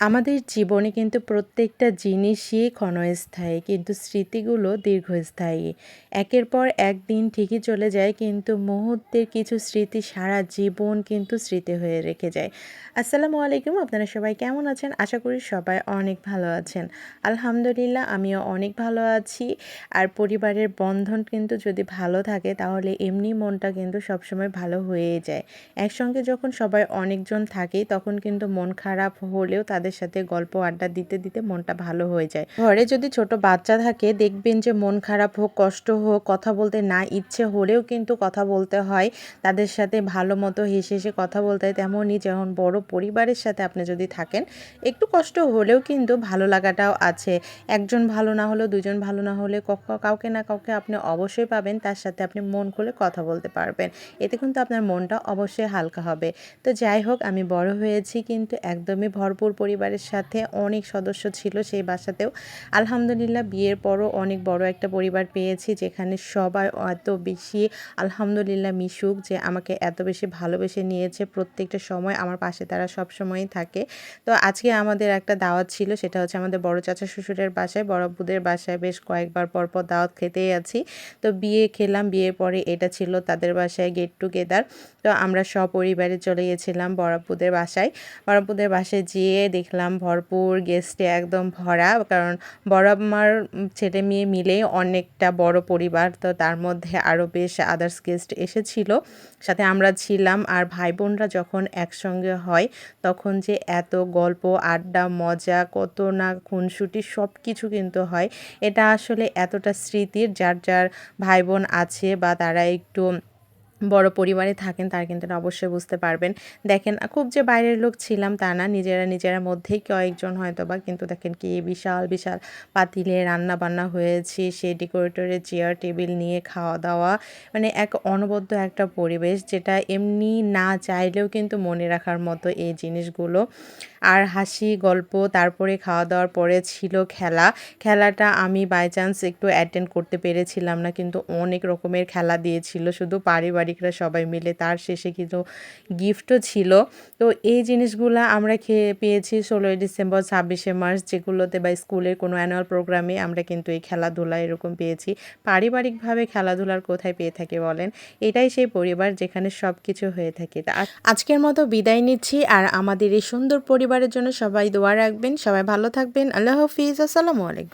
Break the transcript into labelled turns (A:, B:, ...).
A: আমাদের জীবনে কিন্তু প্রত্যেকটা জিনিসই ক্ষণস্থায়ী, কিন্তু স্মৃতিগুলো দীর্ঘস্থায়ী। একের পর একদিন ঠিকই চলে যায়, কিন্তু মুহূর্তের কিছু স্মৃতি সারা জীবন কিন্তু স্মৃতি হয়ে রেখে যায়। আসসালামু আলাইকুম, আপনারা সবাই কেমন আছেন? আশা করি সবাই অনেক ভালো আছেন। আলহামদুলিল্লাহ, আমিও অনেক ভালো আছি। আর পরিবারের বন্ধন কিন্তু যদি ভালো থাকে, তাহলে এমনি মনটা কিন্তু সবসময় ভালো হয়েই যায়। একসঙ্গে যখন সবাই অনেকজন থাকে, তখন কিন্তু মন খারাপ হলেও তাদের সাথে গল্প আড্ডা দিতে দিতে মনটা ভালো হয়ে যায়। ঘরে যদি ছোট বাচ্চা থাকে, দেখবেন যে মন খারাপ হোক, কষ্ট হোক, কথা বলতে না ইচ্ছে হলেও কিন্তু কথা বলতে হয়। তাদের সাথে ভালো মতো হেসে হেসে কথা বলতে হয় তেমনই যেমন বড় পরিবারের সাথে আপনি যদি থাকেন, একটু কষ্ট হলেও কিন্তু ভালো লাগাটাও আছে। একজন ভালো না হলেও দুজন ভালো না হলে কাউকে না কাউকে আপনি অবশ্যই পাবেন, তার সাথে আপনি মন খুলে কথা বলতে পারবেন। এতে কিন্তু আপনার মনটা অবশ্যই হালকা হবে। তো যাই হোক, আমি বড় হয়েছি কিন্তু একদমই ভরপুর পরিবারের সাথে অনেক সদস্য ছিল সেই বাসাতেও। আলহামদুলিল্লাহ, বিয়ের পরও অনেক বড় একটা পরিবার পেয়েছি যেখানে সবাই এত বেশি আলহামদুলিল্লাহ মিশুক যে আমাকে এত বেশি ভালোবেসে নিয়েছে প্রত্যেকটা সময় আমার পাশে তারা সব সময়ই থাকে। তো আজকে আমাদের একটা দাওয়াত ছিল, সেটা হচ্ছে আমাদের বড় চাচা শ্বশুরের বাসায়, বড় বুদের বাসায় বেশ কয়েকবার পরপর দাওয়াত খেতেই আছি। তো বিয়ে খেলাম, বিয়ের পরে এটা ছিল তাদের বাসায় গেট টুগেদার তো আমরা সপরিবারে চলে গেছিলাম বড়াপুদের বাসায়। বড়াপুদের বাসায় যেয়ে দেখলাম ভরপুর গেস্টে একদম ভরা। কারণ বড় আমার ছেলে মেয়ে মিলে অনেকটা বড় পরিবার, তো তার মধ্যে আরও বেশ আদার্স গেস্ট এসেছিল। সাথে আমরা ছিলাম আর ভাই বোনরা যখন একসঙ্গে হয়, তখন যে এত গল্প, আড্ডা, মজা, কত না খুনসুটি সব কিছু কিন্তু হয়। এটা আসলে এতটা স্মৃতির, যার যার ভাই বোন আছে বা তারা একটু বড় পরিবারে থাকেন, তারা কিন্তু অবশ্যই বুঝতে পারবেন। দেখেন, খুব যে বাইরের লোক ছিলাম তা না, নিজেরা নিজেরা মধ্যেই কয়েকজন হয়তো বা কিন্তু দেখেন কি বিশাল বিশাল পাতিলে রান্না বান্না হয়েছে, সে ডেকোরেটরের চেয়ার টেবিল নিয়ে খাওয়া দাওয়া মানে এক অনবদ্য একটা পরিবেশ যেটা এমনি না চাইলেও কিন্তু মনে রাখার মতো এই জিনিসগুলো। আর হাসি, গল্প, তারপরে খাওয়া দাওয়ার পরে ছিল খেলা। খেলাটা আমি বাই চান্স একটু অ্যাটেন্ড করতে পেরেছিলাম না, কিন্তু অনেক রকমের খেলা দিয়েছিল, শুধু পারিবারিকরা সবাই মিলে, তার শেষে কিন্তু গিফটও ছিল। তো এই জিনিসগুলো আমরা খেয়ে পেয়েছি ষোলোই ডিসেম্বর, ছাব্বিশে মার্চ যেগুলোতে বা স্কুলের কোনো অ্যানুয়াল প্রোগ্রামে আমরা কিন্তু এই খেলাধুলা এরকম পেয়েছি। পারিবারিকভাবে খেলাধুলার কোথায় পেয়ে থাকে বলেন? এটাই সেই পরিবার যেখানে সব কিছু হয়ে থাকে। আজকের মতো বিদায় নিচ্ছি আর আমাদের এই সুন্দর পরিবারের জন্য সবাই দোয়া রাখবেন। সবাই ভালো থাকবেন। আল্লাহ হাফিজ। আসসালামু আলাইকুম।